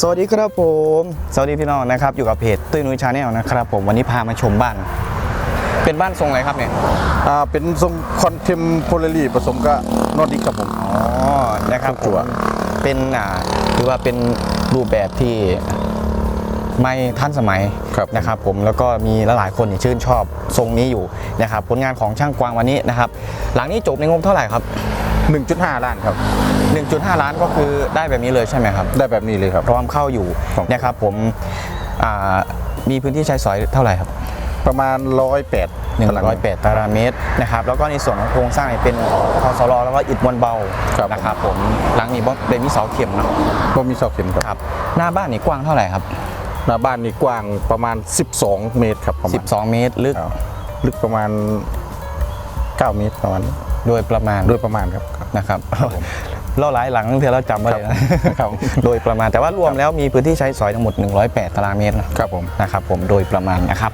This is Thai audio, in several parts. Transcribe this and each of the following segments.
สวัสดีครับผม สวัสดีพี่น้องนะครับ อยู่กับเพจตุ้ยนุ้ยชาแนลนะครับผมวันนี้พามาชมบ้าน เป็นบ้านทรงอะไรครับเนี่ยอ่าเป็นทรงคอนเทมโพลารีผสมกับนอร์ดิกครับผมอ๋อนะครับจั่วผมเป็นอ่าถือว่าเป็นรูปแบบที่ไม่ทันสมัย ครับนะครับผมแล้วก็มีหลายๆคนที่ชื่นชอบทรงนี้อยู่นะครับผลงานของช่างกวางวันนี้นะครับหลังนี้จบในงบเท่าไหร่ครับ 1.5 ล้านครับ 1.5 ล้านก็คือได้แบบนี้เลยใช่ไหมครับ ได้แบบนี้เลยครับ พร้อมเข้าอยู่ครับนะครับผมอ่ามีพื้นที่ใช้สอยเท่าไหร่ครับประมาณ 108 108 ตารางเมตรนะครับ แล้วก็ในส่วนของโครงสร้างเนี่ยเป็นคอสลอแล้วก็อิฐมวลเบาครับนะครับผมหลังนี้บ่ได้มีเสาเข็มเนาะก็มีเสาเข็มครับครับ หน้าบ้านนี่กว้างเท่าไหร่ครับ หน้าบ้านนี่กว้างประมาณ 12 เมตรครับประมาณ12 เมตรลึกครับลึกประมาณ 9 เมตรประมาณนี้โดยประมาณโดยประมาณครับนะครับเราหลายหลังเพื่อเราจำไว้เลยนะครับโดยประมาณแต่ว่ารวมแล้วมีพื้นที่ใช้สอยทั้งหมด 108 ตารางเมตรนะครับผมนะครับผมโดยประมาณนะครับ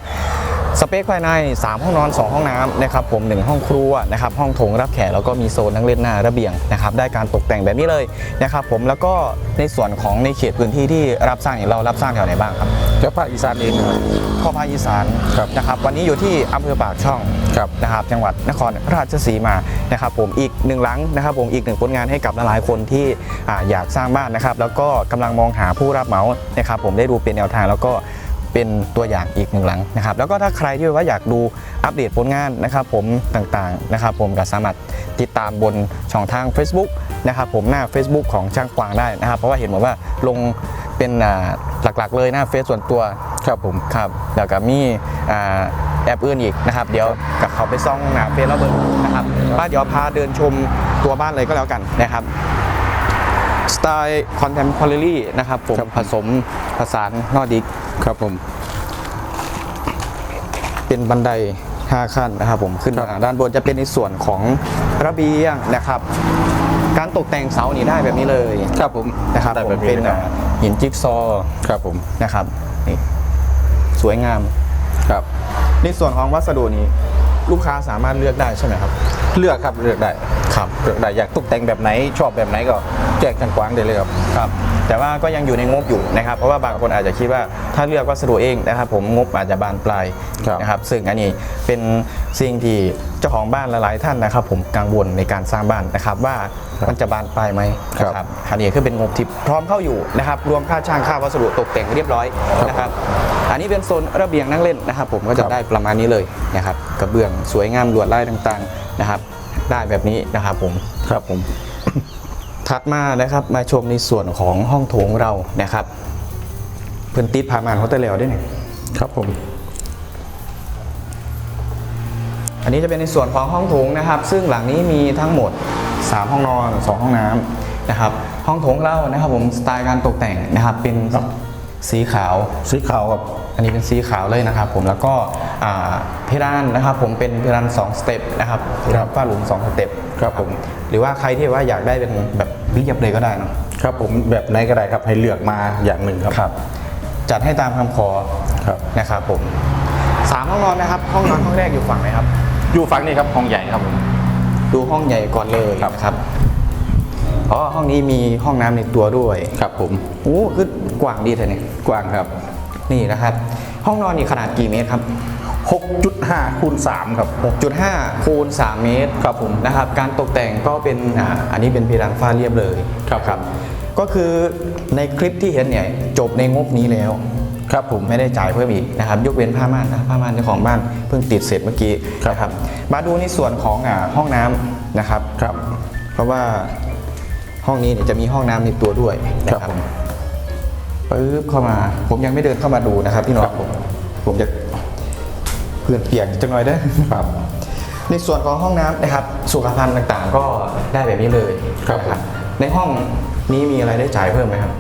สเปคภายใน 3 ห้องนอน 2 ห้องน้ำนะครับผม 1 ห้องครัวนะครับห้องโถงรับแขกแล้วก็มีโซนนั่งเล่นหน้าระเบียงนะครับได้การตกแต่งแบบนี้เลยนะครับผมแล้วก็ในส่วนของในเขตพื้นที่ที่รับสร้างเนี่ยเรารับสร้างแถวไหนบ้างครับเจ้าภาคอีสานเองครับข้อภาคอีสานครับนะครับวันนี้อยู่ที่อำเภอปากช่องครับนะครับจังหวัดนครราชสีมานะครับผมอีกหนึ่งหลังนะครับผมอีกหนึ่งผลงานให้กับหลายๆคนที่อ่าอยากสร้างบ้านนะครับแล้วก็กำลังมองหาผู้รับเหมานะครับผมได้ดูเป็นแนวทางแล้วก็ เป็นตัวอย่างอีกหนึ่งหลังนะครับแล้วก็ถ้าใครที่ว่าอยากดูอัปเดตผลงานนะครับ ผมต่างๆนะครับ ผมก็สามารถติดตามบนช่องทาง Facebook นะครับผมหน้า Facebook ของช่างกวางได้นะครับ เพราะว่าเห็นบอกว่าลงเป็นอ่าหลักๆ เลยหน้าเฟซส่วนตัวครับผมครับเดี๋ยวกับมีอ่าแอปอื่นอีกนะครับ เดี๋ยวกับเขาไปซ่องหนาเฟซแล้วเบิร์นะครับป้าเดี๋ยวพาเดินชมตัวบ้านเลยก็แล้วกันนะครับสไตล์ contemporary นะครับผมครับผสมผสานนอร์ดิกครับผม เป็นบันได 5 ขั้นนะครับผมขึ้นมาด้านบนจะเป็นในส่วนของระเบียงนะครับ การตกแต่งเสานี่ได้แบบนี้เลยครับผมนะครับได้ผแบมบเป็นี้นเลยครับอ่าหินจิ๊กซอว์ครับผมนะครับนี่สวยงาม ครับ ในส่วนของวัสดุนี้ ลูกค้าสามารถเลือกได้ใช่ไหมครับ เลือกครับเลือกได้ ครับเลือกได้อยากตกแต่งแบบไหนชอบแบบไหนก็แจ้งทางกว้างได้เลยครับครับ แต่ว่าก็ยังอยู่ในงบอยู่นะครับ เพราะว่าบางคนอาจจะคิดว่าถ้าเลือกวัสดุเองนะครับ ผมงบอาจจะบานปลายครับนะครับซึ่งอันนี้เป็นสิ่งที่เจ้าของบ้านหลายๆท่านนะครับ ผมกังวลในการสร้างบ้านนะครับ ว่ามันจะบานปลายไหมนะครับอันนี้คือเป็นงบที่พร้อมเข้าอยู่นะครับ รวมค่าช่างค่าวัสดุตกแต่งเรียบร้อยนะครับอันนี้เป็นโซนระเบียงนั่งเล่นนะครับ ผมก็จะได้ประมาณนี้เลยนะครับกระเบื้องสวยงามลวดลายต่างๆนะครับ ได้แบบนี้นะครับผมครับผมถัดมานะครับมาชมในส่วนของห้องโถงเรานะครับ เพื่อนติดผ่านมานเขาแต่แล้วด้วยเนี่ยครับผมอันนี้จะเป็นในส่วนของห้องโถงนะครับ ซึ่งหลังนี้มีทั้งหมด 3 ห้องนอน 2 ห้องน้ำนะครับ ห้องโถงเรานะครับผมสไตล์การตกแต่งนะครับเป็น สีขาว สีขาวครับอันนี้เป็นสีขาวเลยนะครับผมแล้วก็อ่าเพดานนะครับผมเป็นเพดาน2สเต็ปนะครับเพดานฝ้าหลุม2สเต็ปครับผมหรือว่าใครที่ว่าอยากได้เป็นแบบเรียบเลยก็ได้เนอะครับผมแบบไหนก็ได้ครับให้เลือกมาอย่างหนึ่งครับครับจัดให้ตามคำขอครับนะครับผมสามห้องนอนนะครับห้องนอนห้องแรกอยู่ฝั่งไหนครับอยู่ฝั่งนี้ครับห้องใหญ่ครับผมดูห้องใหญ่ก่อนเลยครับครับอ๋อห้องนี้มีห้องน้ำในตัวด้วยครับผมโอ้คือ กว้างดีเถอะเนี่ยกว้างครับ นี่นะครับ ห้องนอนนี่ขนาดกี่เมตรครับ 6.5คูณ3ครับ 6.5คูณ3เมตรครับผมนะครับ การตกแต่งก็เป็นอ่าอันนี้เป็นเพดานฝ้าเรียบเลยครับครับ ก็คือในคลิปที่เห็นเนี่ยจบในงบนี้แล้วครับผมไม่ได้จ่ายเพิ่มอีกนะครับ ยกเว้นผ้าม่านนะผ้าม่านเจ้าของบ้านเพิ่งติดเสร็จเมื่อกี้ครับนะครับมาดูในส่วนของอ่าห้องน้ำนะครับครับ เพราะว่าห้องนี้เนี่ยจะมีห้องน้ำในตัวด้วยนะคครัรับบผม ปึ๊บเข้ามา ผมยังไม่เดินเข้ามาดูนะครับพี่น้องครับผมผมจะเพื่อนเปียกจังหน่อยเด้อครับ ในส่วนของห้องน้ำนะครับ สุขภัณฑ์ต่างๆ ก็ได้แบบนี้เลยครับนะในห้องนี้มีอะไรได้จ่ายเพิ่มไหมครับ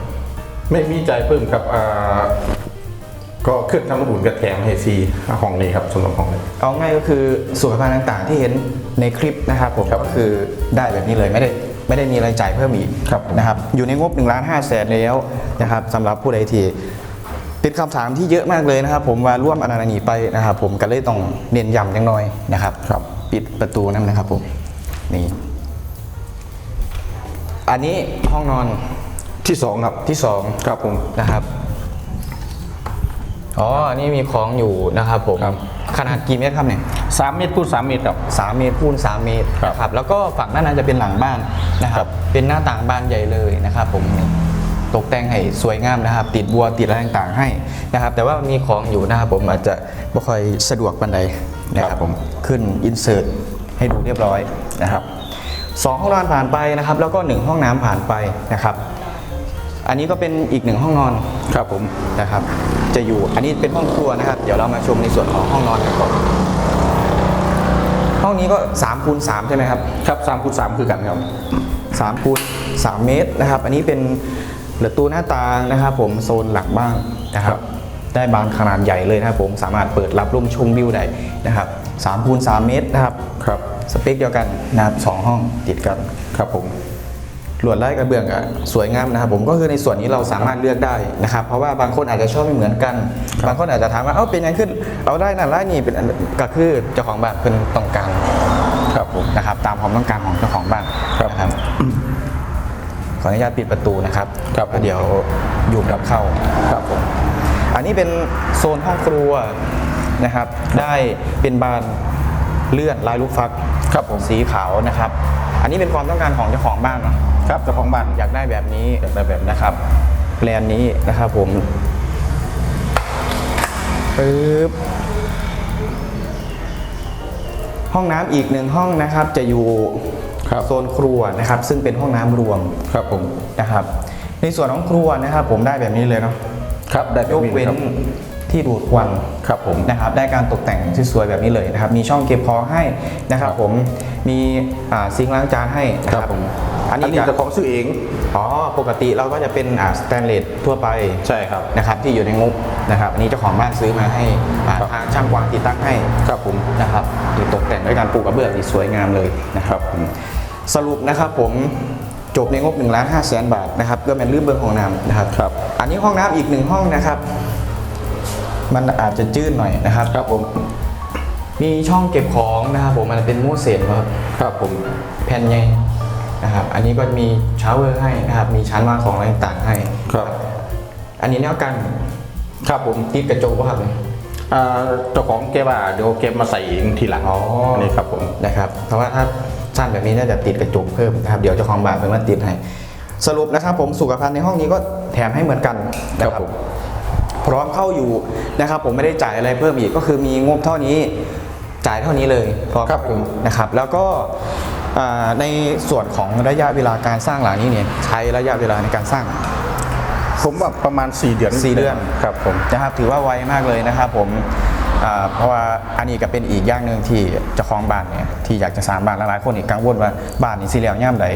ไม่มีใจายเพิ่มครับอ่าก็เครื่องทำน้ำอุ่นกระแถมให้ฟรีห้องนี้ครับสำหรับห้องนี้เอาง่ายก็คือสุขภัณฑ์ต่างๆ ที่เห็นในคลิปนะครับผมครับก็คือได้แบบนี้เลยไม่ได้ ไม่ได้มีรายจ่ายเพิ่มอีกครับนะครับอยู่ในงบ1นล้านห้าแสนแล้วนะครับสำหรับผู้ใดที่เป็นคำถามที่เยอะมากเลยนะครับ ผมว่าร่วมอนานีไปนะครับ ผมก็เลยต้องเน้นย้ำจังหน่อยนะครับครับปิดประตูนั่นนะครับผมนี่อันนี้ห้องนอนที่สองครับที่สองครับผมนะครับอ๋ออันนี่มีของอยู่นะครับผมครับขนาดกี่เมตรครับเนี่ยสามเมตรพูดสามเมตรครับสามเมตรคูณสามเมตรครับนะครับ แล้วก็ฝั่งด้านนั้นจะเป็นหลังบ้าน นะคครัรับบเป็นหน้าต่างบานใหญ่เลยนะครับผมตกแต่งให้สวยงามนะครับ ติดบัวติดอะไรต่างๆให้นะครับ แต่ว่ามีของอยู่นะครับผมอาจจะไม่ค่อยสะดวกบันไดนะครับผมขึ้นอินเสิร์ตให้ดูเรียบร้อยนะครับสองห้องนอนผ่านไปนะครับ แล้วก็หนึ่งห้องน้ำผ่านไปนะครับ อันนี้ก็เป็นอีกหนึ่งห้องนอนครับผมนะครับ จะอยู่อันนี้เป็นห้องครัวนะครับ เดี๋ยวเรามาชมในส่วนของห้องนอนกันก่อน ห้องนี้ก็3คูณ3ใช่ไหมครับ ครับสามคูณสามคือกันครับ3คูณ3เมตรนะครับ อันนี้เป็นประตูหน้าต่างนะครับ ผมโซนหลังบ้านนะคครัรับบได้บานขนาดใหญ่เลยนะครับ ผมสามารถเปิดรับลมชมวิวได้นะครับ3คูณ3เมตรนะครับ ครับ สเปคเดียวกันนะครับสองห้องติดกันครับผม ลวดลายกระเบื้องอะสวยงามนะครับผมก็คือในส่วนนี้เราสามารถเลือกได้นะครับ เพราะว่าบางคนอาจจะชอบไม่เหมือนกัน บางคนอาจจะถามว่าเอ้าเป็นยังขึ้นเอาได้นั่นได้นี่เป็นอันก็คือเจ้าของบ้านเป็นต้องการครับผมนะครับ ตามความต้องการของเจ้าของบ้านครับนะครับขออนุญาตปิดประตูนะครับครับผมเดี๋ยวยุงรับเข้าครับผมอันนี้เป็นโซนห้องครัวนะครับ ได้เป็นบานเลื่อนลายลูกฟักครับผมสีขาวนะครับ อันนี้เป็นความต้องการของเจ้าของบ้านเนาะ ครับเจ้าของบ้านอยากได้แบบนี้อยากได้แบบนะครับแบรนด์นี้นะครับผมปึ๊บห้องน้ำอีกหนึ่งห้องนะครับจะอยู่ครับโซนครัวนะครับ ซึ่งเป็นห้องน้ำรวมครับผมนะครับ ในส่วนของครัวนะครับ ผมได้แบบนี้เลยเนาะครับได้ยกเว้นครับที่ดูดควันครับผมนะครับได้การตกแต่งที่สวยแบบนี้เลยนะครับ มีช่องเก็บของให้นะครับครับผมมีอ่าซิงค์ล้างจานให้นะคครัรับบผม อัอันนนี้นี้จะเจ้าของซื้อเอง อ๋อ ปกติเราก็จะเป็นอ่าสแตนเลสทั่วไปใช่ครับนะครับที่อยู่ในงบนะครับอันนี้เจ้าของบ้านซื้อมาให้อ่าครับทางช่างกวางติดตั้งให้ครับผมนะครับที่ตกแต่งด้วยการปลูกกระเบื้องที่สวยงามเลยนะครับสรุปนะครับผมจบในงบ1ล้าน5แสนบาทนะครับก็เป็นรื้อเบื้องห้องน้ำนะครับครับ อันนี้ห้องน้ำอีกหนึ่งห้องนะครับ มันอาจจะจืดหน่อยนะครับครับผมมีช่องเก็บของนะครับผมมันเป็นมูสเซนครับครับผมแผ่นใหญ่ นะครับ อันนี้ก็มีชาวเวอร์ให้นะครับ มีชั้นวางของอะไรต่างๆให้ ครับ อันนี้แนวกันครับผมติดกระจกป่ะครับเนี่ยอ่าเจ้าของแกว่าเดี๋ยวแกมาใส่เองทีหลังอ๋อนี่ครับผมนะครับ เพราะว่าถ้าสั้นแบบนี้น่าจะติดกระจกเพิ่มนะครับ เดี๋ยวเจ้าของบ้านเป็นมาติดให้ สรุปนะครับผมสุขภัณฑ์ในห้องนี้ก็แถมให้เหมือนกันนะคครัรับบผมพร้อมเข้าอยู่นะครับ ผมไม่ได้จ่ายอะไรเพิ่มอีกก็คือมีงบเท่านี้จ่ายเท่านี้เลยพร้อมครับผมนะครับ แล้วก็อ่า ในส่วนของระยะเวลาการสร้างหลังนี้เนี่ยใช้ระยะเวลาในการสร้าง ผมว่าประมาณ 4 เดือนสี่เดือนครับผมนะครับถือว่าไวมากเลยนะครับผมอ่าเพราะว่าอันนี้ก็เป็นอีกอย่างหนึ่งที่เจ้าของบ้านเนี่ยที่อยากจะสร้างบ้านหลายๆคนอีกกังวลว่าบ้านนี่สิเหลียวย่ำใด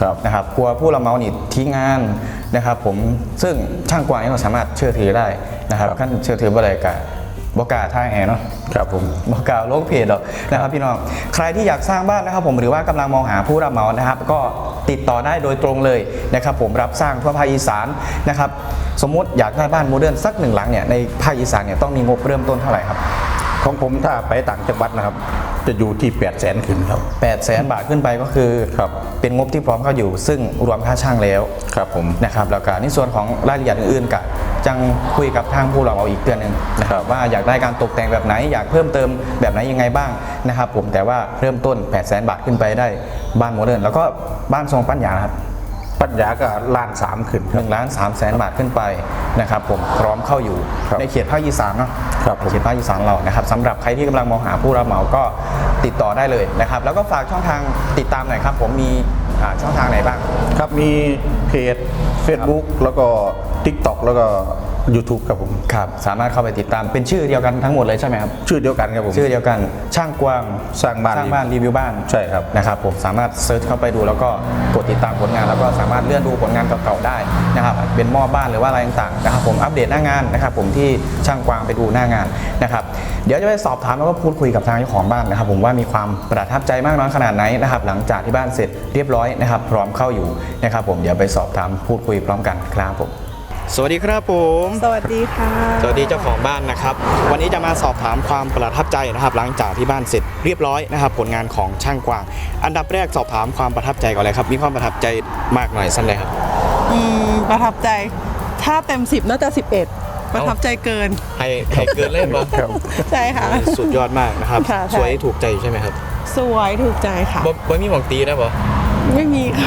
ครับนะครับกลัวผู้รับเหมานี่ทิ้งงานนะครับ ผมซึ่งช่างกวางนี่เราสามารถเชื่อถือได้นะครับครับขั้นเชื่อถือบ่ได้กะ บกล้าท่าแหเนาะครับผมบอกกล่าวโลกเพจหรอกนะครับพี่น้องใครที่อยากสร้างบ้านนะครับผมหรือว่ากำลังมองหาผู้รับเหมานะครับ ก็ติดต่อได้โดยตรงเลยนะครับผมรับสร้างทั่วภาคอีสานนะครับสมมุติอยากได้บ้านโมเดิร์นสักหนึ่งหลังเนี่ยในภาคอีสานเนี่ยต้องมีงบเริ่มต้นเท่าไหร่ครับของผมถ้าไปต่างจังหวัดนะครับ จะอยู่ที่ 8 0 0แสนขึ้นครับ8 0 0แสนบาทขึ้นไปก็คือครับเป็นงบที่พร้อมเข้าอยู่ ซึ่งรวมค่าช่างแล้วครับผมนะครับแล้วก็ในส่วนของรายละเอียดอื่นๆกับ จังคุยกับทางผู้รับเหมาอีกเดือนหนึ่งนะครับว่าอยากได้การตกแต่งแบบไหนอยากเพิ่มเติมแบบไหนยังไงบ้างนะครับผมแต่ว่าเริ่มต้น 8 0 0 0 0 0 บาทขึ้นไปได้บ้านโมเดิร์นแล้วก็บ้านทรงปัญญาครับ ปัญญาก็ล้านสามขึ้นคหรับนึ่งล้านสามแสนบาทขึ้นไปนะครับผมพร้อมเข้าอยู่ครับในเขตภาคอีสานเนาะครับผมในเขตภาคอีสานเรานะครับสำหรับใครที่กำลังมองหาผู้รับเหมาก็ติดต่อได้เลยนะครับ แล้วก็ฝากช่องทางติดตามหน่อยครับผมมีอ่าช่องทางไหนบ้าง ครับมีเพจ Facebook แล้วก็ TikTok แล้วก็ YouTube ครับผมครับสามารถเข้าไปติดตามเป็นชื่อเดียวกันทั้งหมดเลยใช่ไหมครับชื่อเดียวกันครับผมชื่อเดียวกันช่างกว้างสร้างบ้านสร้างบ้านรีวิวบ้านใช่ครับนะครับผมสามารถเซิร์ชเข้าไปดูแล้วก็กดติดตามผลงานแล้วก็สามารถเลื่อนดูผลงานเก่าๆได้นะครับเป็นหม้อบ้านหรือว่าอะไรต่างๆนะครับผมอัปเดตหน้างานนะครับผมที่ช่างกวางไปดูหน้างานนะครับเดี๋ยวจะไปสอบถามแล้วก็พูดคุยกับทางเจ้าของบ้านนะครับ ผมว่ามีความประทับใจมากน้อยขนาดไหนนะครับหลังจากที่บ้านเสร็จเรียบร้อยนะครับพร้อมเข้าอยู่นะครับผมเดี๋ยวไปสอบถามพูดคุยพร้อมกันครับผม สวัสดีครับผม สวัสดีค่ะ สวัสดีเจ้าของบ้านนะครับ วันนี้จะมาสอบถามความประทับใจนะครับ หลังจากที่บ้านเสร็จเรียบร้อยนะครับ ผลงานของช่างกวาง อันดับแรกสอบถามความประทับใจก่อนเลยครับ มีความประทับใจมากหน่อยสั้นเลยครับ อืม ประทับใจ ถ้าเต็ม 10 น่าจะ 11 ประทับใจเกิน ให้ให้เกินเล่นบ่ใช่ค่ะ สุดยอดมากนะครับ ค่ะใช่ สวยถูกใจใช่ไหมครับสวยถูกใจค่ะ บ่บ่มีหวังตีนะบ่ไม่มีค่ะ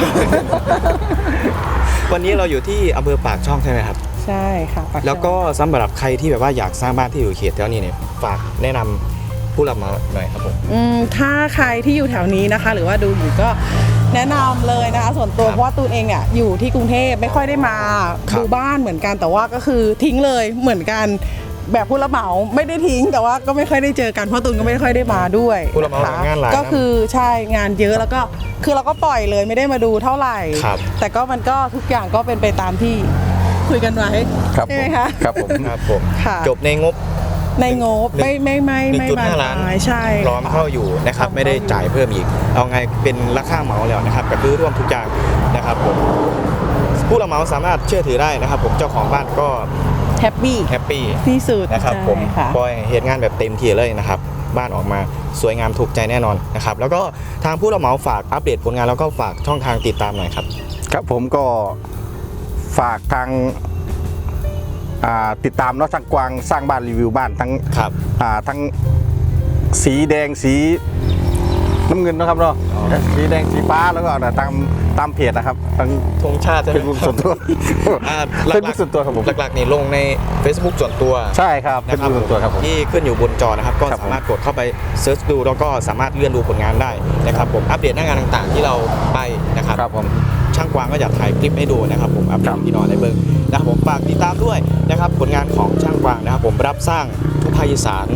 วันนี้เราอยู่ที่อำเภอปากช่องใช่ไหมครับ ใช่ค่ะปาช่องแล้วก็สำหรับใครที่แบบว่าอยากสร้างบ้านที่อยู่เขตแถวนี้เนี่ยฝากแนะนำผู้รับเหมาหน่อยครับผม อืมถ้าใครที่อยู่แถวนี้นะคะ หรือว่าดูอยู่ก็แนะนำเลยนะคะ ส่วนตัวครับเพราะว่าตูนเองเนี่ยอยู่ที่กรุงเทพไม่ค่อยได้มาครับดูบ้านเหมือนกันแต่ว่าก็คือทิ้งเลยเหมือนกัน แบบผู้รับเหมาไม่ได้ทิ้งแต่ว่าก็ไม่ค่อยได้เจอกันเพราะตูนก็ไม่ค่อยได้มาด้วยผู้รับเหมานะคะงานหลายก็คือใช่งานเยอะแล้วก็คือเราก็ปล่อยเลยไม่ได้มาดูเท่าไหร่ ครับ แต่ก็มันก็ทุกอย่างก็เป็นไปตามที่คุยกันไว้ครับใช่ไหมคะ ครับผม ครับผมค่ะ จบในงบ ในงบไม่ไม่ไม่ไม่1.5บานล้านปลายใช่พร้อมเข้าอยู่นะครับพร้อมเข้าไม่ได้จ่ายเพิ่มอีก เอาไงเป็นราคาเหมาแล้วนะครับก็คือร่วมทุกอย่างนะครับผมผู้รับเหมาสามารถเชื่อถือได้นะครับ ผมเจ้าของบ้านก็ แฮปปี้แฮปปี้ที่สุดนะครับใช่ผมค่ะปล่อยเหตุงานแบบเต็มที่เลยนะครับ บ้านออกมาสวยงามถูกใจแน่นอนนะครับ แล้วก็ทางผู้รับเหมาฝากอัปเดตผลงานแล้วก็ฝากช่องทางติดตามหน่อยครับ ครับผมก็ฝากทางอ่าติดตามเนาะช่างกวางสร้างบ้านรีวิวบ้านทั้งครับอ่าทั้งสีแดงสี น้ำเงินนะครับเนาะสีแดงสีฟ้าแล้วก็ตามตามเพจนะครับทั้งธงชาติใช่ไหมเป็นบุคส่วนตัวอ่าเป็นบุคส่วนตัวครับผมหลักๆนี่ลงใน Facebook ส่วนตัวใช่ครับเป็นนะบุคส่วนตัวครับผมที่ขึ้นอยู่บนจอนะครับก็ครับผมสามารถกดเข้าไปเซิร์ชดูแล้วก็สามารถเลื่อนดูผลงานได้นะครับผมอัปเดตหน้างานต่างๆ ที่เราไปนะครับครับผมช่างกวางก็อยากถ่ายคลิปให้ดูนะครับผมอัปเดครัตบพี่น้องได้เบิ่งนะครับผมฝากติดตามด้วยนะครับผลงานของช่างกวางนะครับผมรับสร้างทุก ภาคอีสาน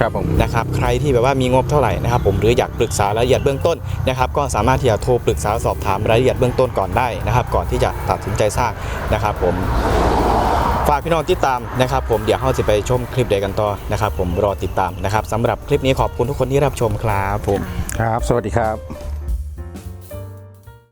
ครับผมนะครับใครที่แบบว่ามีงบเท่าไหร่นะครับผมหรืออยากปรึกษารายละเอียดเบื้องต้นนะครับก็สามารถที่จะโทรปรึกษาสอบถามรายละเอียดเบื้องต้นก่อนได้นะครับ ก่อนที่จะตัดสินใจสร้างนะครับผมฝากพี่น้องติดตามนะครับ ผมเดี๋ยวเราจะไปชมคลิปเดียวกันต่อนะครับ ผมรอติดตามนะครับสำหรับคลิปนี้ขอบคุณทุกคนที่รับชมครับผมครับ สวัสดีครับ